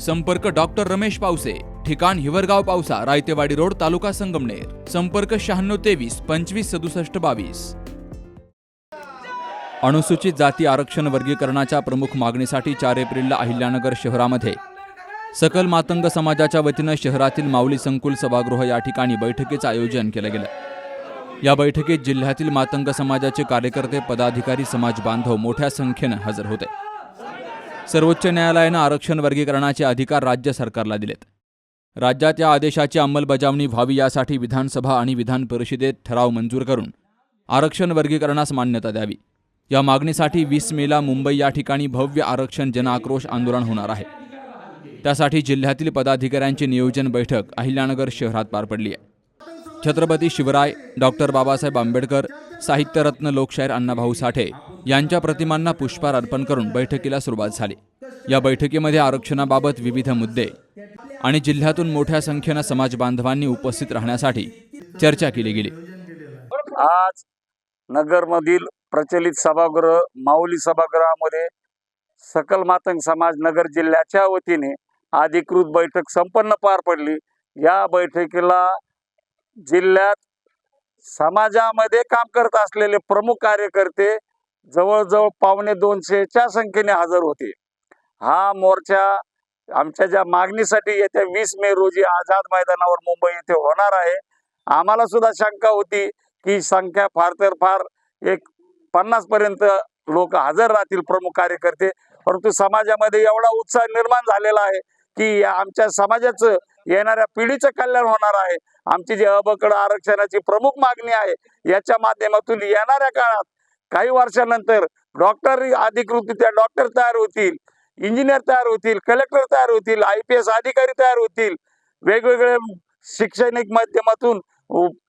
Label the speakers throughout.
Speaker 1: संपर्क डॉक्टर रमेश पावसे ठिकाण हिवरगाव पावसा रायतेवाडी रोड तालुका संगमनेर. संपर्क शहाण्णव तेवीस पंचवीस सदुसष्ट बावीस. अनुसूचित जाती आरक्षण वर्गीकरणाच्या प्रमुख मागणीसाठी चार एप्रिलला अहिल्यानगर शहरामध्ये. सकल मातंग समाजाच्या वतीनं शहरातील माऊली संकुल सभागृह या ठिकाणी बैठकीचं आयोजन केलं गेलं. या बैठकीत जिल्ह्यातील मातंग समाजाचे कार्यकर्ते पदाधिकारी समाज बांधव मोठ्या संख्येनं हजर होते. सर्वोच्च न्यायालयानं आरक्षण वर्गीकरणाचे अधिकार राज्य सरकारला दिलेत. राज्यात या आदेशाची अंमलबजावणी व्हावी यासाठी विधानसभा आणि विधान परिषदेत ठराव मंजूर करून आरक्षण वर्गीकरणास मान्यता द्यावी. या मागणीसाठी वीस मेला मुंबई या ठिकाणी भव्य आरक्षण जनआक्रोश आंदोलन होणार आहे. त्यासाठी जिल्ह्यातील पदाधिकाऱ्यांची नियोजन बैठक अहिल्यानगर शहरात पार पडली आहे. छत्रपती शिवराय डॉक्टर बाबासाहेब आंबेडकर साहित्यरत्न लोकशाहीर अण्णाभाऊ साठे यांच्या प्रतिमांना पुष्पहार अर्पण करून बैठकीला सुरुवात झाली. या बैठकीमध्ये आरक्षणाबाबत विविध मुद्दे आणि जिल्ह्यातून मोठ्या संख्येनं समाज बांधवांनी उपस्थित राहण्यासाठी चर्चा केली गेली.
Speaker 2: आज नगरमधील प्रचलित सभागृह माऊली सभागृहामध्ये सकल मातंग समाज नगर जिल्ह्याच्या वतीने अधिकृत बैठक संपन्न पार पडली. या बैठकीला जिल्ह्यात समाजामध्ये काम करत असलेले प्रमुख कार्यकर्ते जवळजवळ पावणे दोनशेच्या संख्येने हजर होते. हा मोर्चा आमच्या ज्या मागणीसाठी येत्या वीस मे रोजी आझाद मैदानावर मुंबई येथे होणार आहे. आम्हाला सुद्धा शंका होती की संख्या फार तर फार एक पन्नास पर्यंत लोक हजर राहतील प्रमुख कार्यकर्ते. परंतु समाजामध्ये एवढा उत्साह निर्माण झालेला आहे की आमच्या समाजाचं येणाऱ्या पिढीचं कल्याण होणार आहे. आमची जी अबकड आरक्षणाची प्रमुख मागणी आहे याच्या माध्यमातून येणाऱ्या काळात काही वर्षानंतर डॉक्टर अधिकृतरित्या डॉक्टर तयार होतील इंजिनियर तयार होतील कलेक्टर तयार होतील आय पी एस अधिकारी तयार होतील वेगवेगळ्या शैक्षणिक माध्यमातून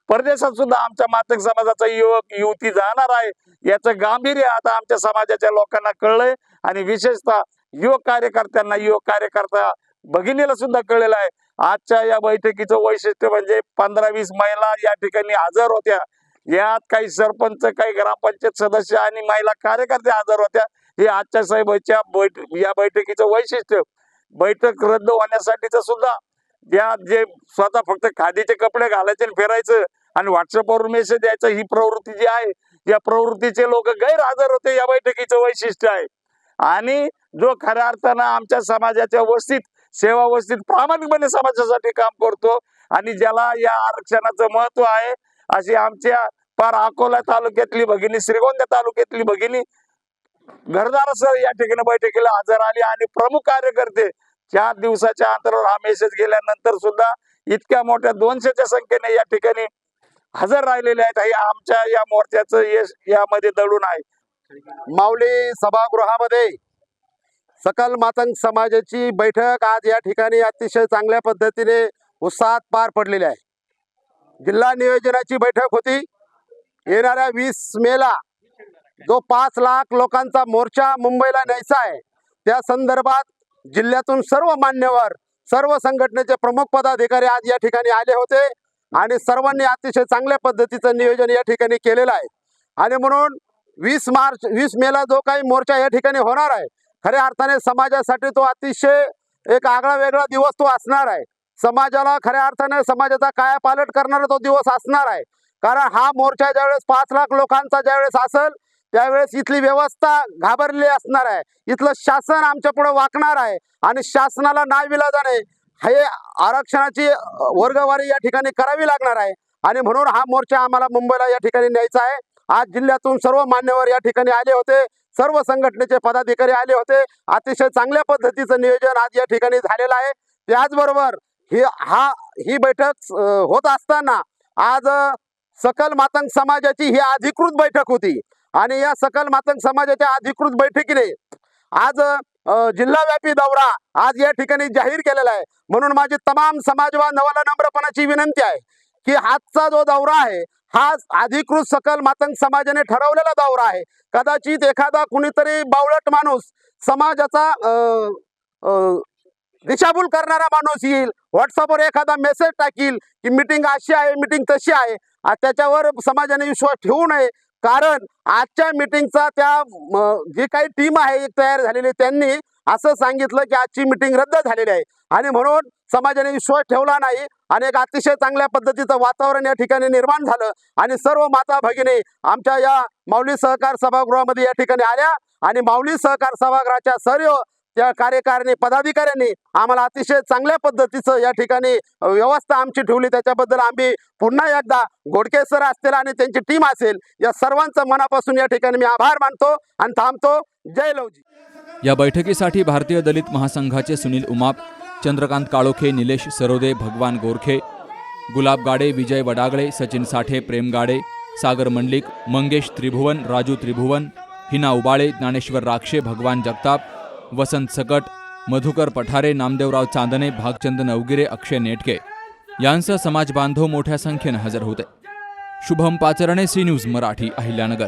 Speaker 2: परदेशात सुद्धा आमच्या मातक समाजाचा युवक युवती जाणार आहे याचं गांभीर्य आता आमच्या समाजाच्या लोकांना कळलंय आणि विशेषतः युवक कार्यकर्त्यांना युवक कार्यकर्ता भगिनीला सुद्धा कळलेलं आहे. आजच्या या बैठकीचं वैशिष्ट्य म्हणजे पंधरा वीस महिला या ठिकाणी हजर होत्या. यात काही सरपंच काही ग्रामपंचायत सदस्य आणि महिला कार्यकर्ते हजर होत्या. हे आजच्या साहेबांच्या बैठ या बैठकीचं वैशिष्ट्य. बैठक रद्द होण्यासाठीच सुद्धा या जे स्वतः फक्त खादीचे कपडे घालायचे आणि फिरायचं आणि व्हॉट्सअपवर मेसेज द्यायचं ही प्रवृत्ती जी आहे या प्रवृत्तीचे लोक गैरहजर होते या बैठकीचं वैशिष्ट्य आहे. आणि जो खऱ्या अर्थानं आमच्या समाजाच्या वस्तीत सेवा वस्तीत प्रामाणिकपणे समाजासाठी काम करतो आणि ज्याला या आरक्षणाचं महत्त्व आहे अशी आमच्या पार अकोला तालुक्यातली भगिनी श्रीगोंदा तालुक्यातली भगिनी घरदार या ठिकाणी बैठकीला हजर आली आणि प्रमुख कार्यकर्ते चार दिवसाच्या अंतरावर हा मेसेज गेल्यानंतर सुद्धा इतक्या मोठ्या दोनशेच्या संख्येने या ठिकाणी हजर राहिलेले आहेत. हे आमच्या या मोर्चाचं यश यामध्ये दडून आहे.
Speaker 3: माऊली सभागृहामध्ये सकल मातंग समाजाची बैठक आज या ठिकाणी अतिशय चांगल्या पद्धतीने उत्साहात पार पडलेली आहे. जिल्हा नियोजनाची बैठक होती. येणाऱ्या वीस मेला जो पाच लाख लोकांचा मोर्चा मुंबईला न्यायचा आहे त्या संदर्भात जिल्ह्यातून सर्व मान्यवर सर्व संघटनेचे प्रमुख पदाधिकारी आज या ठिकाणी आले होते आणि सर्वांनी अतिशय चांगल्या पद्धतीचं नियोजन या ठिकाणी केलेलं आहे. आणि म्हणून वीस मार्च वीस मेला जो काही मोर्चा या ठिकाणी होणार आहे खऱ्या अर्थाने समाजासाठी तो अतिशय एक आगळा वेगळा दिवस तो असणार आहे. समाजाला खऱ्या अर्थाने समाजाचा कायापालट करणारा तो दिवस असणार आहे. कारण हा मोर्चा ज्यावेळेस पाच लाख लोकांचा ज्यावेळेस असेल त्यावेळेस इथली व्यवस्था घाबरलेली असणार आहे. इथलं शासन आमच्या पुढे वाकणार आहे आणि शासनाला नाविलाजाने हे आरक्षणाची वर्गवारी या ठिकाणी करावी लागणार आहे. आणि म्हणून हा मोर्चा आम्हाला मुंबईला या ठिकाणी न्यायचा आहे. आज जिल्ह्यातून सर्व मान्यवर या ठिकाणी आले होते. सर्व संघटनेचे पदाधिकारी आले होते. अतिशय चांगल्या पद्धतीचं नियोजन आज या ठिकाणी झालेलं आहे. त्याचबरोबर ही हा ही बैठक होत असताना आज सकल मातंग समाजाची ही अधिकृत बैठक होती. आणि या सकल मातंग समाजाच्या अधिकृत बैठकीने आज जिल्हाव्यापी दौरा आज या ठिकाणी जाहीर केलेला आहे. म्हणून माझी तमाम समाज नवाला नम्रपणाची विनंती आहे की आजचा जो दौरा आहे हा अधिकृत सकल मातंग समाजाने ठरवलेला दौरा आहे. कदाचित एखादा कुणीतरी बावळट माणूस समाजाचा दिशाभूल करणारा माणूस येईल. व्हॉट्सअपवर एखादा मेसेज टाकील की मिटिंग अशी आहे मिटिंग तशी आहे. त्याच्यावर समाजाने विश्वास ठेवू नये. कारण आजच्या मिटिंगचा त्या जी काही टीम आहे एक तयार झालेली त्यांनी असं सांगितलं की आजची मिटिंग रद्द झालेली आहे. आणि म्हणून समाजाने विश्वास ठेवला नाही आणि एक अतिशय चांगल्या पद्धतीचं वातावरण या ठिकाणी निर्माण झालं. आणि सर्व माता भगिनी आमच्या या माऊली सहकार सभागृहामध्ये या ठिकाणी आल्या. आणि माऊली सहकार सभागृहाच्या सर्व त्या कार्यकारिणी पदाधिकाऱ्यांनी आम्हाला अतिशय चांगल्या पद्धतीचं या ठिकाणी व्यवस्था आमची ठेवली. त्याच्याबद्दल आम्ही पुन्हा एकदा गोडके सर असतील आणि त्यांची टीम असेल या सर्वांचं मनापासून या ठिकाणी मी आभार मानतो आणि थांबतो. जय लवजी
Speaker 1: या बैठकीसाठी भारतीय दलित महासंघाचे सुनील उमाप चंद्रकांत काळोखे निलेश सरोदे भगवान गोरखे गुलाब गाडे विजय वडागळे सचिन साठे प्रेम गाडे सागर मंडलिक मंगेश त्रिभुवन राजू त्रिभुवन हिना उबाळे ज्ञानेश्वर राक्षे भगवान जगताप वसंत सकट मधुकर पठारे नामदेवराव चांदणे भागचंद नवगिरे अक्षय नेटके यांसह समाज बांधव मोठ्या संख्येनं हजर होते. Shubham Pacharne C news Marathi Ahilyanagar.